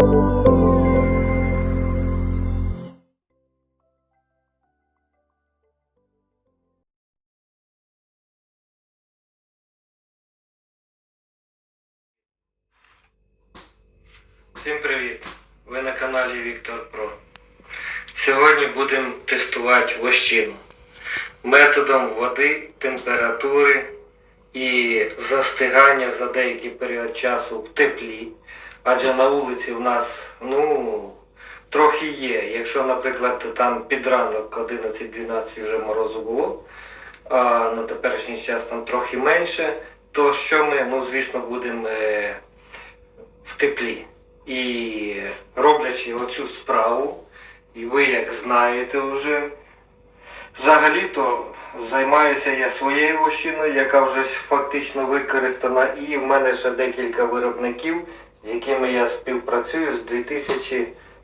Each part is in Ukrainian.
Всім привіт! Ви на каналі Віктор Про. Сьогодні будемо тестувати вощину методом води, температури і застигання за деякий період часу в теплі. Адже на вулиці в нас ну, трохи є. Якщо, наприклад, там під ранок 11-12 вже морозу було, а на теперішній час там трохи менше, то що ми, ну звісно, будемо е, в теплі. І роблячи оцю справу, і ви як знаєте вже, взагалі-то займаюся я своєю вощиною, яка вже фактично використана, і в мене ще декілька виробників, з якими я співпрацюю з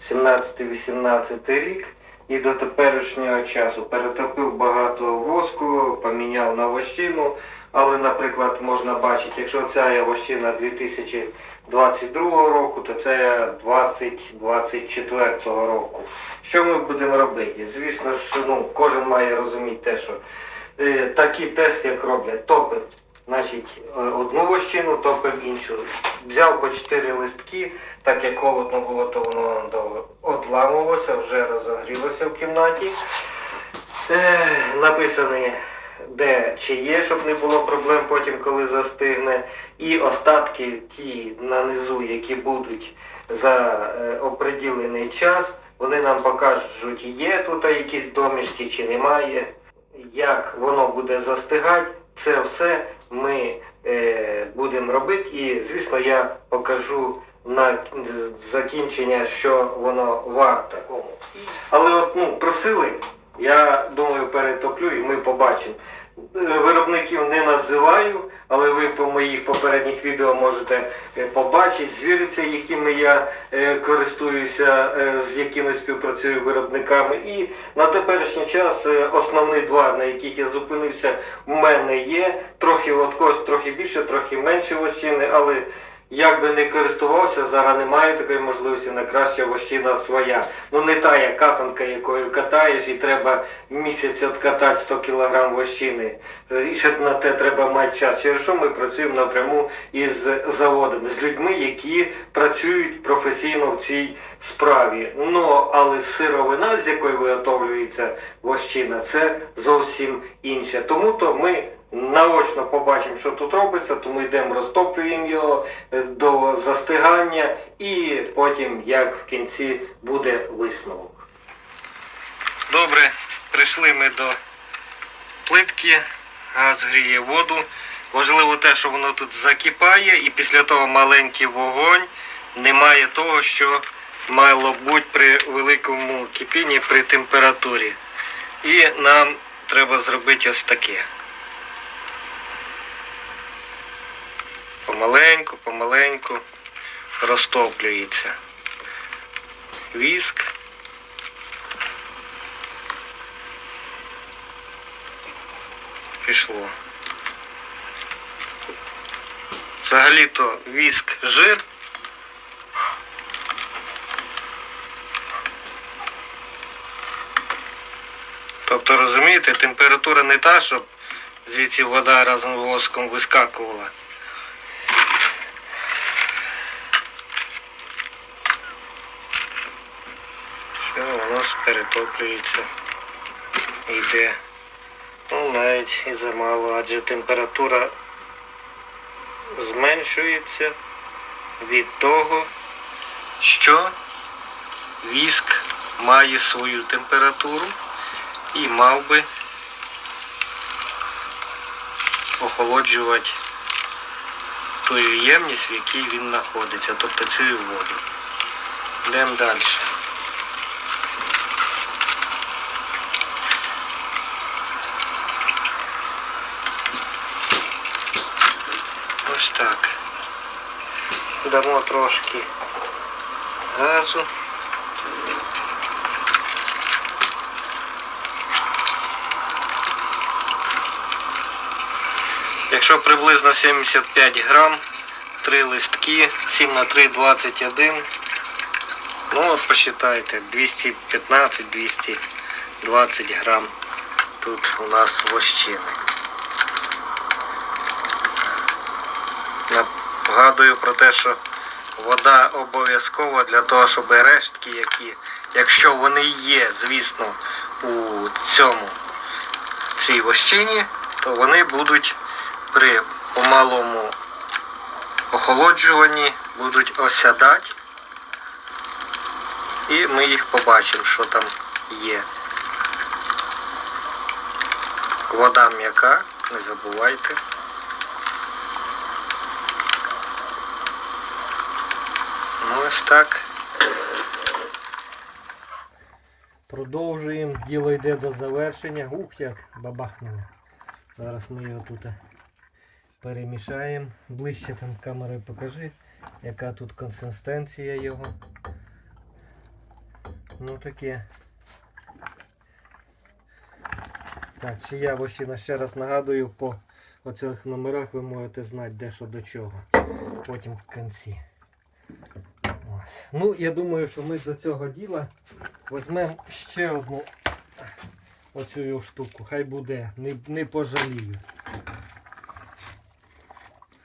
2017-18 рік і до теперішнього часу. Перетопив багато воску, поміняв на вощину. Але, наприклад, можна бачити, якщо ця є вощина 2022 року, то це є 2024 року. Що ми будемо робити? Звісно, що ну, кожен має розуміти те, що е, такий тест, як роблять, топив. Значить, е, одну вощину топив іншу. Взяв по 4 листки, так як холодно було, то воно довго одламувалося, вже розогрілося в кімнаті. Е, написаний де чи є, щоб не було проблем потім, коли застигне. І остатки ті на низу, які будуть за е, оприділений час, вони нам покажуть, є тут якісь домішки чи немає, як воно буде застигати. Це все ми е, будемо робити. І, звісно, я покажу на закінчення, що воно варте. Але от ну, просили, я думаю, перетоплю і ми побачимо. Е, Виробників не називаю, але ви по моїх попередніх відео можете е, побачити, звіритися, якими я е, користуюся, з якими співпрацюю виробниками. І на теперішній час основні два, на яких я зупинився, в мене є. Трохи от когось трохи більше, трохи менше вощини, але як би не користувався, зараз немає такої можливості, найкраща вощина своя. Ну не та як катанка, якою катаєш, і треба місяць відкатати 100 кг вощини. І ще на те треба мати час. Через що ми працюємо напряму із заводами, з людьми, які працюють професійно в цій справі. Ну, але сировина, з якої виготовлюється вощина, це зовсім інше. Тому то ми наочно побачимо, що тут робиться, тому йдемо, розтоплюємо його е, до застигання і потім, як в кінці, буде висновок. Добре, прийшли ми до плитки, газ гріє воду. Важливо те, що воно тут закипає, і після того маленький вогонь немає того, що мало бути при великому кипінні при температурі. І нам треба зробити ось таке. Помаленьку, помаленьку розтоплюється. Віск. Пішло. Взагалі-то віск жир. Тобто, розумієте, температура не та, щоб звідси вода разом з воском вискакувала. Воно перетоплюється. Йде. Ну, навіть і замало, адже температура зменшується від того, що віск має свою температуру і мав би охолоджувати ту ємність, в якій він знаходиться, тобто цю воду. Йдемо далі. Ось так. Дамо трошки газу. Якщо приблизно 75 грам, 3 листки, 7 на 3, 21, Ну от посчитайте, 215-220 грам тут у нас вощини. Нагадую про те, що вода обов'язкова для того, щоб рештки, які, якщо вони є, звісно, у цьому цій вощині, то вони будуть при помалому охолоджуванні будуть осядати. І ми їх побачимо, що там є. Вода м'яка, не забувайте. Ось так. Продовжуємо, діло йде до завершення. Ух, як бабахнуло. Зараз ми його тут перемішаємо. Ближче там камерою покажи, яка тут консистенція його. Ну таке. Так, чия вощина ще раз нагадую, по оцих номерах ви можете знати де що до чого. Потім в кінці. Ну, я думаю, що ми до цього діла візьмемо ще одну оцю штуку. Хай буде, не, не пожалію.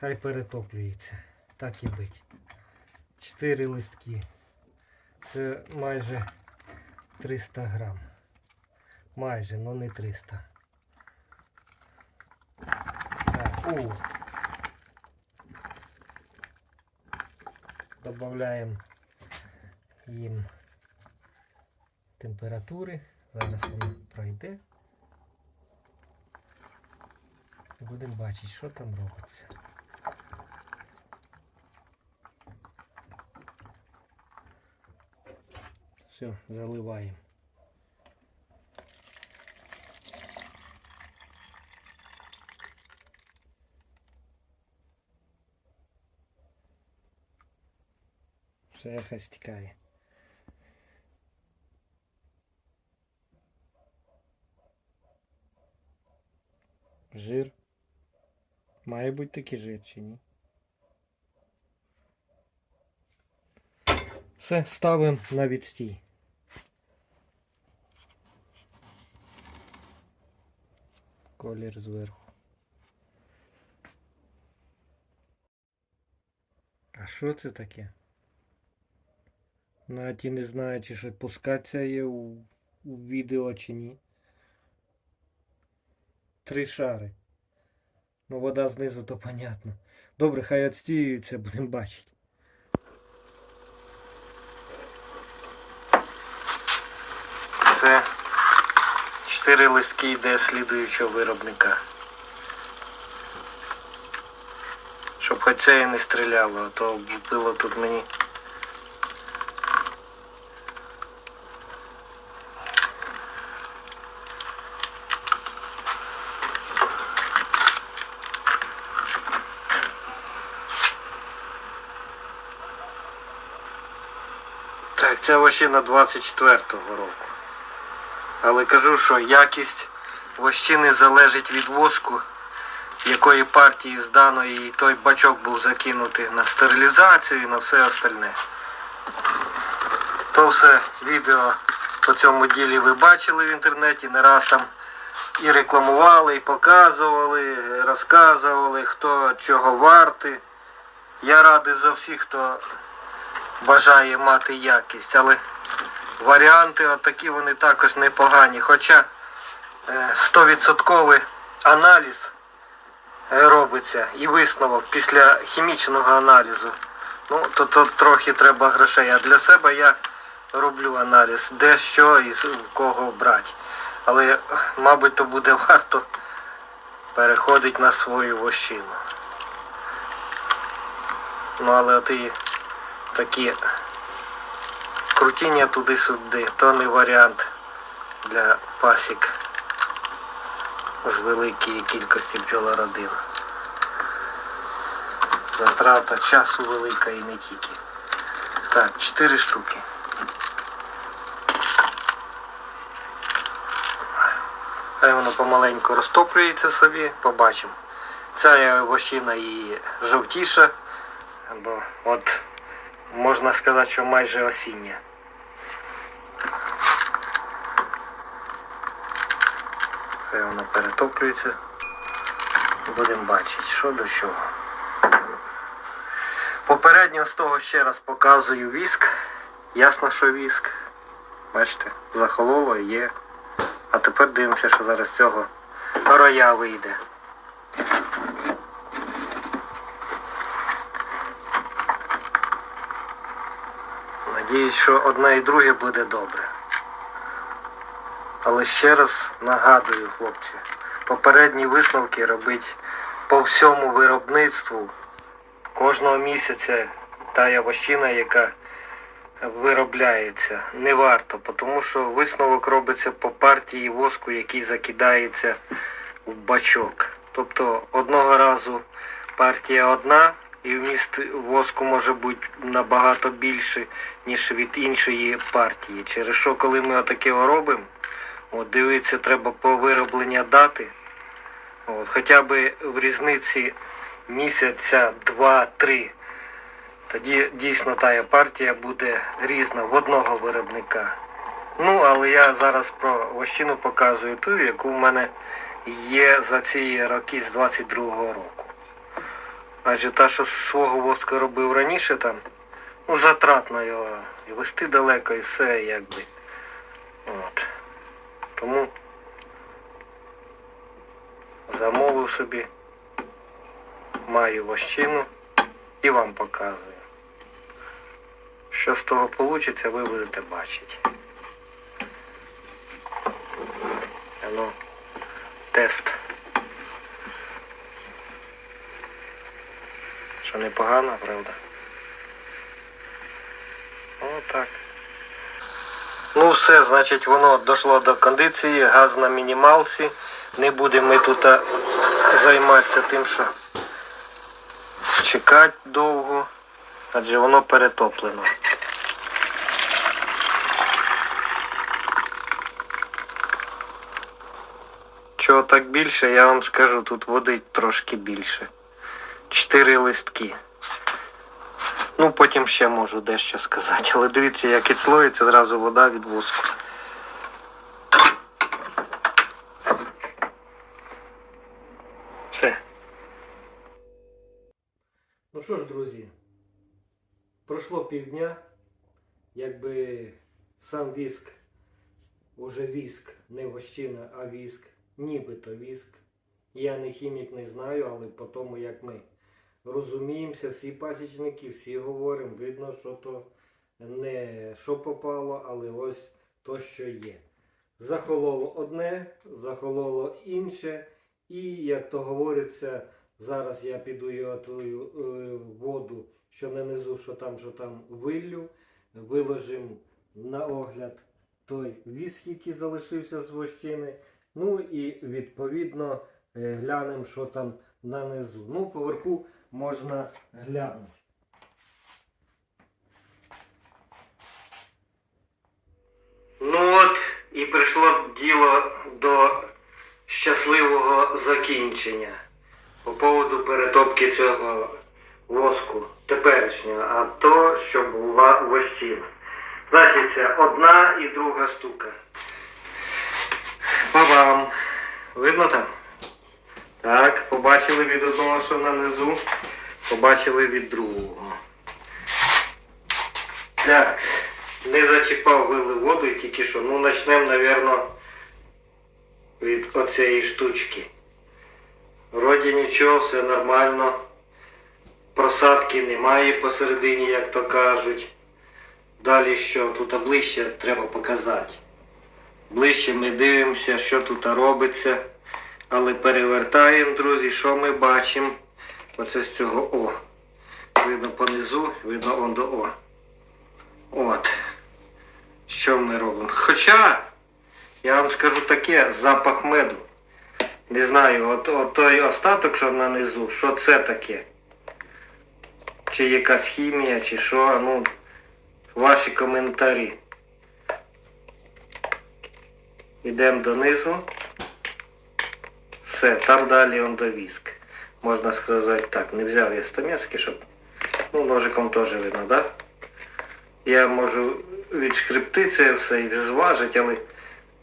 Хай перетоплюється. Так і бить. Чотири листки. Це майже 300 грам. Майже, але не 300. Так, у. Добавляємо їм температури. Зараз воно пройде. І Будемо бачити, що там робиться. Все, заливаємо. Все хай стікає. Жир. Має бути такий жир чи ні? Все, ставимо на відстій. Колір зверху. А що це таке? Навіть і не знаю, чи що пускатися є у, у відео чи ні. Три шари. Ну, вода знизу, то понятно. Добре, хай відстіюється, будемо бачити. Це чотири листки йде слідуючого виробника. Щоб хоч це і не стріляло, а то було тут мені. Вощина 24-го року. Але кажу, що якість вощини залежить від воску, якої партії здано, і той бачок був закинутий на стерилізацію і на все остальне. То все відео по цьому ділі ви бачили в інтернеті, не раз там і рекламували, і показували, розказували, хто чого вартий. Я радий за всіх, хто бажає мати якість, але варіанти отакі вони також непогані. Хоча е, 100% аналіз е, робиться і висновок після хімічного аналізу. Ну, то, то трохи треба грошей. А для себе я роблю аналіз, де що і з- кого брати. Але, мабуть, то буде варто переходити на свою вощину. Ну, але от і такі крутіння туди-сюди, то не варіант для пасік з великої кількості бджолородин. Затрата часу велика і не тільки. Так, 4 штуки. Хай воно помаленьку розтоплюється собі, побачимо. Ця вощина і жовтіша, бо от можна сказати, що майже осіння. Хай воно перетоплюється. Будемо бачити, що до чого. Попередньо з того ще раз показую віск. Ясно, що віск. Бачите, захололо є. А тепер дивимося, що зараз з цього роя вийде. Надіюсь, що одне і друге буде добре. Але ще раз нагадую, хлопці, попередні висновки робить по всьому виробництву кожного місяця та явощина, яка виробляється, не варто, тому що висновок робиться по партії воску, який закидається в бачок. Тобто одного разу партія одна, і вміст воску може бути набагато більше, ніж від іншої партії. Через що, коли ми отаке робимо, от дивитися треба по вироблення дати. От, хоча б в різниці місяця, два-три. Тоді дійсно тая партія буде різна в одного виробника. Ну, але я зараз про вощину показую ту, яку в мене є за ці роки з 22-го року. Адже та, що свого воску робив раніше там, ну, затратно його і вести далеко, і все якби. От. Тому замовив собі, маю вощину і вам показую. Що з того вийде, ви будете бачити. Ну, тест. Що непогано, правда? Отак. Ну все, значить, воно дійшло до кондиції, газ на мінімалці. Не будемо ми тут займатися тим, що чекати довго, адже воно перетоплено. Чого так більше, я вам скажу, тут води трошки більше. Чотири листки. Ну, потім ще можу дещо сказати, але дивіться, як відслоїться зразу вода від воску. Все. Ну що ж, друзі, пройшло півдня, якби сам віск, уже віск, не вощина, а віск, нібито віск. Я не хімік не знаю, але по тому, як ми розуміємося, всі пасічники, всі говоримо, видно, що то не що попало, але ось то, що є. Захололо одне, захололо інше, і, як то говориться, зараз я піду і отую е, воду, що нанизу, що там, що там виллю, виложимо на огляд той віск, який залишився з вощини. Ну і відповідно е, глянемо, що там нанизу. Ну, поверху можна глянути. Ну от і прийшло діло до щасливого закінчення по поводу перетопки цього воску теперішнього, а то, що була вощина. Значить, це одна і друга штука. Бабам. Видно там? Так, побачили від одного, що нанизу, побачили від другого. Так, не зачіпав вили воду і тільки що. Ну, почнемо, напевно, від оцієї штучки. Вроді нічого, все нормально. Просадки немає посередині, як то кажуть. Далі що? Тут ближче треба показати. Ближче ми дивимося, що тут робиться. Але перевертаємо, друзі, що ми бачимо? Оце з цього О. Видно понизу, видно он до О. От. Що ми робимо? Хоча, я вам скажу таке, запах меду. Не знаю, от, от той остаток, що на низу, що це таке? Чи якась хімія, чи що, ну, ваші коментарі. Йдемо донизу. Все, там далі он до віск. Можна сказати так. Не взяв я стамески, щоб. Ну, ножиком теж видно? Да? Я можу відшкребти це все і зважити, але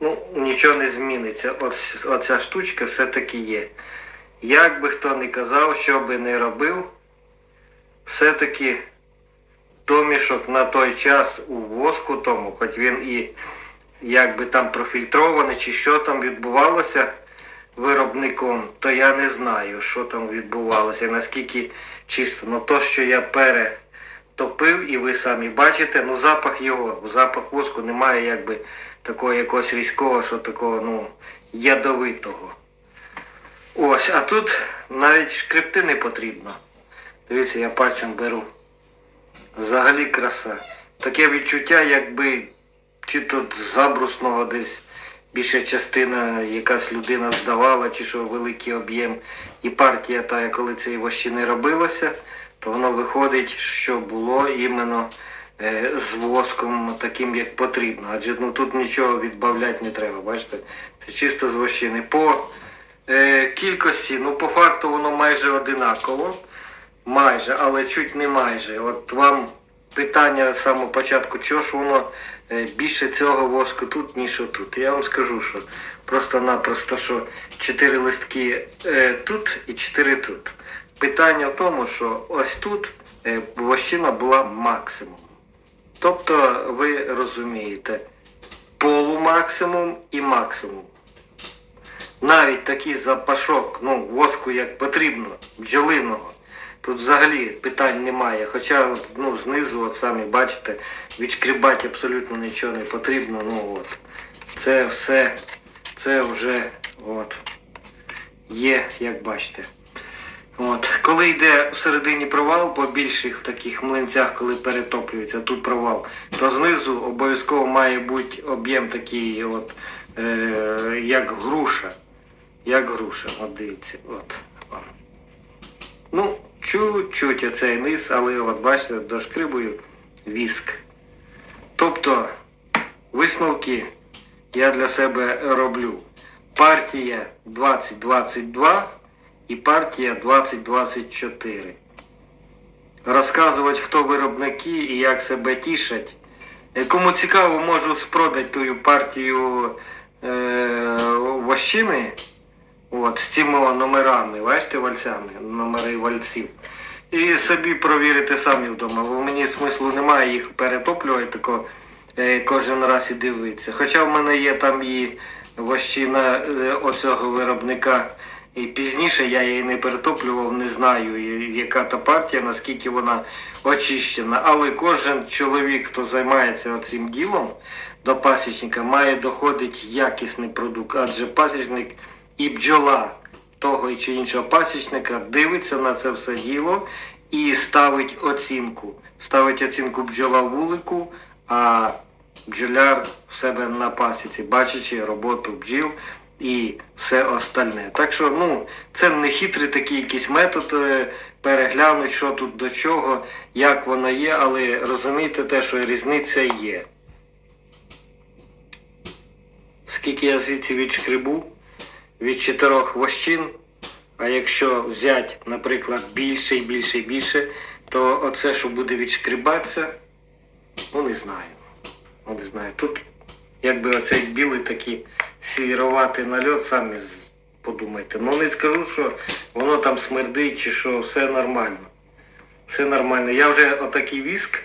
ну, нічого не зміниться. Ось, оця штучка все-таки є. Як би хто не казав, що би не робив, все-таки домішок на той час у воску тому, хоч він і якби там профільтрований, чи що там відбувалося виробником, то я не знаю, що там відбувалося, наскільки чисто. Ну то, що я перетопив, і ви самі бачите, ну запах його, запах воску немає якби такого якогось різкого, що такого, ну, ядовитого. Ось, а тут навіть шкребти не потрібно. Дивіться, я пальцем беру. Взагалі краса. Таке відчуття, якби чи тут забрусного десь більша частина якась людина здавала, чи що великий об'єм. І партія та, коли цієї вощини робилося, то воно виходить, що було іменно е, з воском таким, як потрібно. Адже ну, тут нічого відбавляти не треба, бачите? Це чисто з вощини. По е, кількості, ну по факту воно майже одинаково. Майже, але чуть не майже. От вам питання з самого початку, чого ж воно е, більше цього воску тут, ніж отут. Я вам скажу, що просто-напросто, що 4 листки е, тут і 4 тут. Питання в тому, що ось тут е, вощина була максимум. Тобто, ви розумієте, полумаксимум і максимум. Навіть такий запашок, ну, воску як потрібно, бджолиного. Тут взагалі питань немає. Хоча ну, знизу, от самі бачите, відшкрібати абсолютно нічого не потрібно. Ну, от. Це все, це вже от, є, як бачите. От. Коли йде всередині провал по більших таких млинцях, коли перетоплюється, тут провал, то знизу обов'язково має бути об'єм такий, от, е, як груша. Як груша, от дивіться. От. Ну, чуть-чуть оцей низ, але от бачите, дошкрибую віск. Тобто, висновки я для себе роблю. Партія 2022 і партія 2024. Розказувати, хто виробники і як себе тішать. Е, Кому цікаво, можу спродати ту партію е, вощини. От, з цими номерами, бачите, вальцями, номери вальців. І собі провірити самі вдома, бо мені смислу немає їх перетоплювати тако, е, кожен раз і дивитися. Хоча в мене є там і вощина е, оцього виробника. І пізніше я її не перетоплював, не знаю, яка та партія, наскільки вона очищена. Але кожен чоловік, хто займається цим ділом до пасічника, має доходити якісний продукт, адже пасічник і бджола того чи іншого пасічника дивиться на це все діло і ставить оцінку. Ставить оцінку бджола вулику, а бджоляр в себе на пасіці, бачачи роботу бджіл і все остальне. Так що, ну, це не хитрий такий якийсь метод е, переглянути, що тут до чого, як воно є, але розумійте те, що різниця є. Скільки я звідси відшкребу, від чотирьох вощин, а якщо взяти, наприклад, більше і більше і більше, то оце, що буде відшкрібатися, ну не знаю. Ну не знаю. Тут якби оцей білий такий сіроватий нальот, самі подумайте. Ну не скажу, що воно там смердить чи що, все нормально. Все нормально. Я вже отакий віск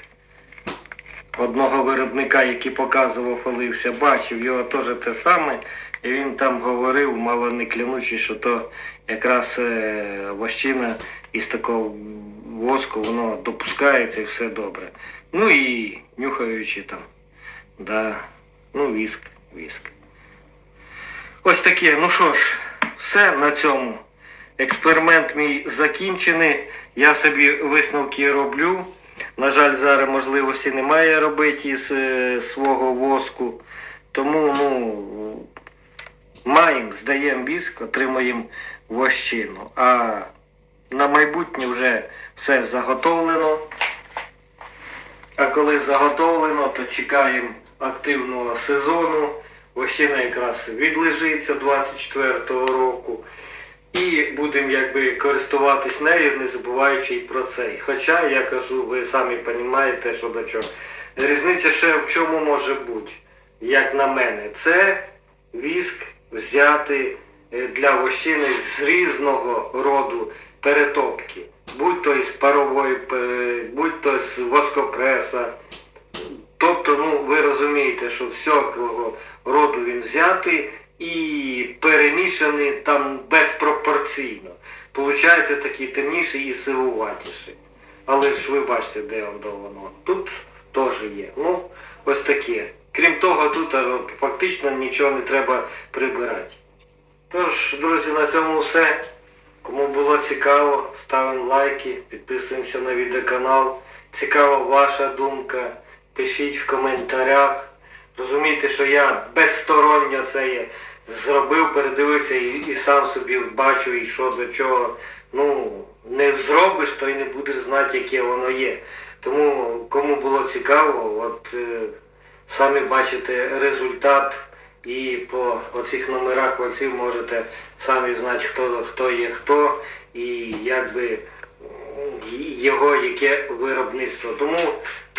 одного виробника, який показував, хвалився, бачив його теж те саме. І він там говорив, мало не клянучи, що то якраз е, вощина із такого воску воно допускається і все добре. Ну і нюхаючи там. Да. Ну, віск, віск. Ось таке. Ну що ж, все на цьому. Експеримент мій закінчений. Я собі висновки роблю. На жаль, зараз можливості немає робити із е, свого воску. Тому, ну, маємо, здаємо віск, отримаємо вощину. А на майбутнє вже все заготовлено. А коли заготовлено, то чекаємо активного сезону. Вощина якраз відлежиться 24-го року. І будемо якби користуватись нею, не забуваючи і про це. Хоча я кажу, ви самі розумієте, що до чого. Різниця ще в чому може бути, як на мене, це віск взяти е, для вощини з різного роду перетопки. Будь то із парової, будь то з воскопреса. Тобто, ну, ви розумієте, що всякого роду він взятий і перемішаний там безпропорційно. Получається такий темніший і сивуватіший. Але ж ви бачите, де воно. Тут теж є. Ну, ось таке. Крім того, тут фактично нічого не треба прибирати. Тож, друзі, на цьому все. Кому було цікаво, ставимо лайки, підписуємося на відеоканал. Цікава ваша думка. Пишіть в коментарях. Розумійте, що я безсторонньо це є зробив, передивився і, і сам собі бачу, і що до чого. Ну, не зробиш, то й не будеш знати, яке воно є. Тому кому було цікаво, от е, самі бачите результат. І по оцих номерах вальців можете самі знати, хто, хто є хто і якби м, його яке виробництво. Тому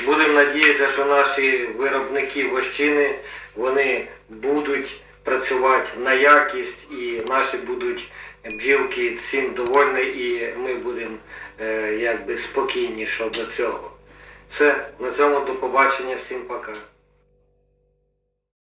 будемо надіятися, що наші виробники вощини вони будуть працювати на якість і наші будуть бджілки цим довольні, і ми будемо е, якби спокійні щодо цього. Все, на цьому до побачення, всім пока.